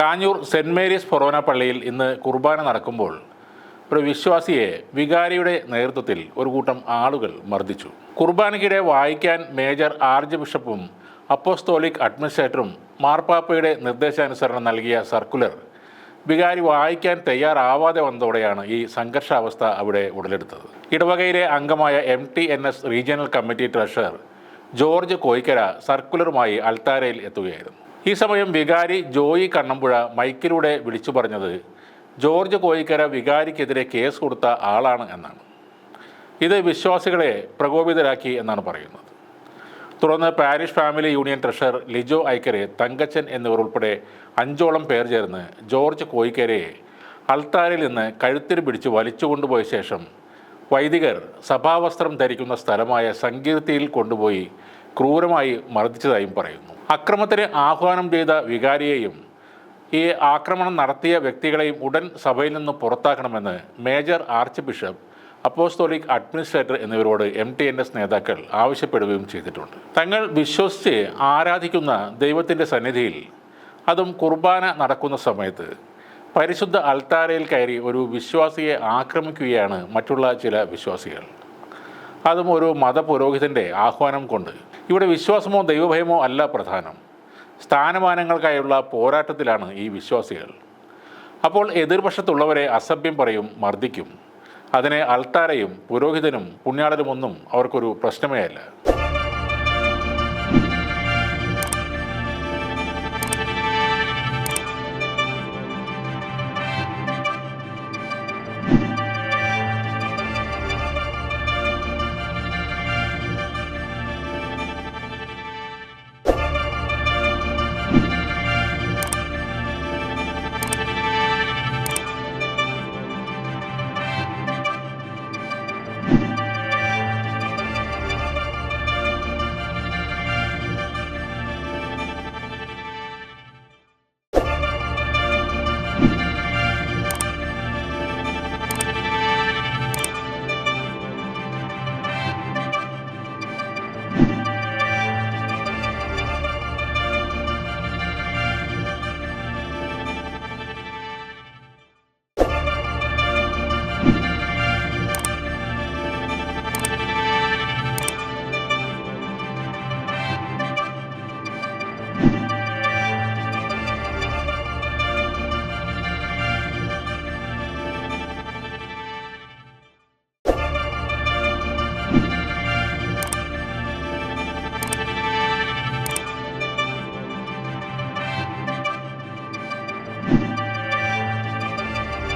Kanjoor saint Mary's ഫൊറോന പള്ളിയിൽ ഇന്ന് കുർബാന നടക്കുമ്പോൾ ഒരു വിശ്വാസിയെ വികാരിയുടെ നേതൃത്വത്തിൽ ഒരു കൂട്ടം ആളുകൾ മർദ്ദിച്ചു. കുർബാനയ്ക്കിടെ വായിക്കാൻ മേജർ ആർച്ച് ബിഷപ്പും അപ്പോസ്തോലിക് അഡ്മിനിസ്ട്രേറ്ററും മാർപ്പാപ്പയുടെ നിർദ്ദേശാനുസരണം നൽകിയ സർക്കുലർ വികാരി വായിക്കാൻ തയ്യാറാവാതെ വന്നതോടെയാണ് ഈ സംഘർഷാവസ്ഥ അവിടെ ഉടലെടുത്തത്. ഇടവകയിലെ അംഗമായ M T N S regional committee treasurer George Koyikkara സർക്കുലറുമായി അൽത്താരയിൽ എത്തുകയായിരുന്നു. ഈ സമയം വികാരി ജോയി കണ്ണമ്പുഴ മൈക്കിലൂടെ വിളിച്ചു പറഞ്ഞത് ജോർജ് കോയിക്കര വികാരിക്കെതിരെ കേസ് കൊടുത്ത ആളാണ് എന്നാണ്. ഇത് വിശ്വാസികളെ പ്രകോപിതരാക്കി എന്നാണ് പറയുന്നത്. തുടർന്ന് parish family union treasurer Lijo Aikkare Thankachan എന്നിവർ ഉൾപ്പെടെ അഞ്ചോളം പേർ ചേർന്ന് ജോർജ് കോയിക്കരയെ അൾത്താരിൽ നിന്ന് കഴുത്തിന് പിടിച്ച് വലിച്ചുകൊണ്ടുപോയ ശേഷം വൈദികർ സഭാവസ്ത്രം ധരിക്കുന്ന സ്ഥലമായ സങ്കീർത്തിയിൽ കൊണ്ടുപോയി ക്രൂരമായി മർദ്ദിച്ചതായും പറയുന്നു. അക്രമത്തിന് ആഹ്വാനം ചെയ്ത വികാരിയെയും ഈ ആക്രമണം നടത്തിയ വ്യക്തികളെയും ഉടൻ സഭയിൽ നിന്ന് പുറത്താക്കണമെന്ന് major arch bishop apostolic administrator എന്നിവരോട് M T N S നേതാക്കൾ ആവശ്യപ്പെടുകയും ചെയ്തിട്ടുണ്ട്. തങ്ങൾ വിശ്വസിച്ച് ആരാധിക്കുന്ന ദൈവത്തിന്റെ സന്നിധിയിൽ അതും കുർബാന നടക്കുന്ന സമയത്ത് പരിശുദ്ധ അൾത്താരയിൽ കയറി ഒരു വിശ്വാസിയെ ആക്രമിക്കുകയാണ് മറ്റുള്ള ചില വിശ്വാസികൾ. അതും ഒരു മതപുരോഹിതന്റെ ആഹ്വാനം കൊണ്ട് ഇവിടെ വിശ്വാസമോ ദൈവഭയമോ അല്ല പ്രധാനം. സ്ഥാനമാനങ്ങൾക്കായുള്ള പോരാട്ടത്തിലാണ് ഈ വിശ്വാസികൾ. അപ്പോൾ എതിർപക്ഷത്തുള്ളവരെ അസഭ്യം പറയും മർദ്ദിക്കും. അതിനെ അൾത്താരയും പുരോഹിതനും പുണ്യാളനുമൊന്നും അവർക്കൊരു പ്രശ്നമേ അല്ല